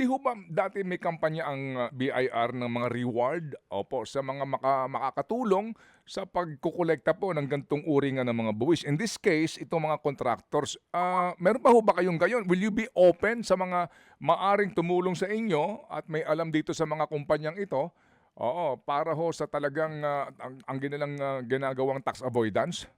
Hindi ho ba dati may kampanya ang uh, BIR ng mga reward opo, sa mga maka, makakatulong sa pagkukolekta po ng gantong uri nga ng mga buwis? In this case, itong mga contractors, ah, meron pa ho ba kayong gayon? Will you be open sa mga maaring tumulong sa inyo at may alam dito sa mga kumpanyang ito? Oo, para ho sa talagang ah, ang, ang ginilang ah, ginagawang tax avoidance?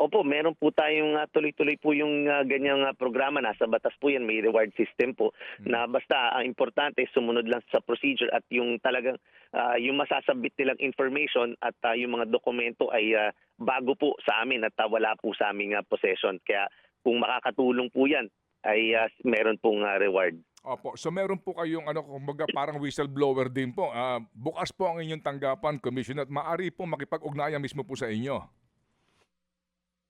Opo, meron po tayong ah, tuloy-tuloy po yung ah, ganyang ah, programa. Nasa batas po yan, may reward system po. Na basta ang importante, sumunod lang sa procedure at yung talagang ah, yung masasabit nilang information at ah, yung mga dokumento ay ah, bago po sa amin at ah, wala po sa aming ah, possession. Kaya kung makakatulong po yan, ay ah, meron pong ah, reward. Opo, so meron po kayong ano, kumbaga parang whistleblower din po. Ah, bukas po ang inyong tanggapan, Commissioner, at maaari po makipag-ugnayan mismo po sa inyo.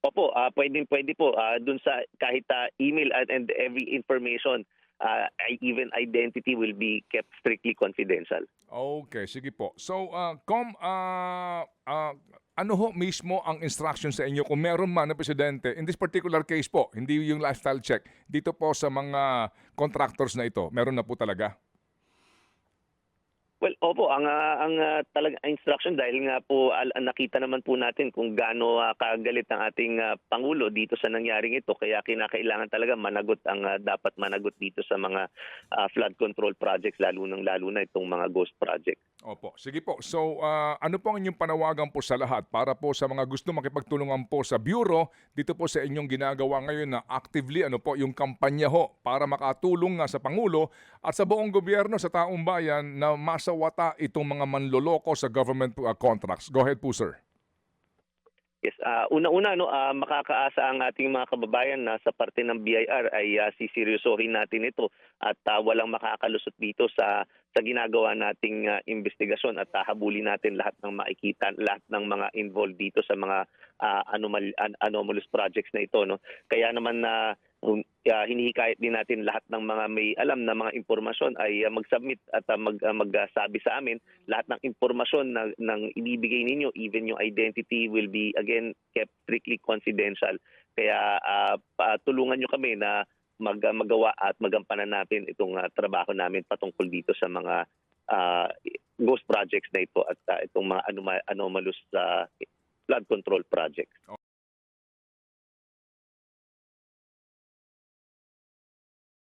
Opo, ah pwedeng pwede po ah, dun sa kahit ah, email and, and every information, ah, even identity will be kept strictly confidential. Okay, sige po. So, uh, Com, ah, ah, ano ho mismo ang instruction sa inyo kung meron man na presidente, in this particular case po, hindi yung lifestyle check, dito po sa mga contractors na ito, meron na po talaga? Well, opo, ang ah, ang ah, talaga instruction dahil nga po al- nakita naman po natin kung gaano ah, kagalit ang ating ah, pangulo dito sa nangyaring ito kaya kinakailangan talaga managot ang ah, dapat managot dito sa mga ah, flood control projects lalo nang lalo na itong mga ghost project. Opo, sige po. So, ah, ano po ang inyong panawagan po sa lahat para po sa mga gusto makipagtulungan po sa Bureau dito po sa inyong ginagawa ngayon na actively ano po yung kampanya ho para makatulong nga sa Pangulo at sa buong gobyerno sa taong bayan na masawata itong mga manloloko sa government ah, contracts. Go ahead po, sir. Yes, ah, una-una no ah, makakaasa ang ating mga kababayan na sa parte ng BIR ay uh, siseryosohin natin ito at ah, walang makakalusot dito sa sa ginagawa nating ah, investigasyon at hahabulin natin lahat ng makikita, lahat ng mga involved dito sa mga ah, anomal, an- anomalous projects na ito no. Kaya naman na um, ah, hinihikayat din natin lahat ng mga may alam na mga impormasyon ay ah, mag-submit at ah, mag ah, magsabi sa amin lahat ng impormasyon na ng ibibigay ninyo even yung identity will be again kept strictly confidential. Kaya ah, pa- tulungan nyo kami na mag ah, magawa at magampanan natin itong ah, trabaho namin patungkol dito sa mga ah, ghost projects na ito at ah, itong mga anoma- anomalous ah, flood control projects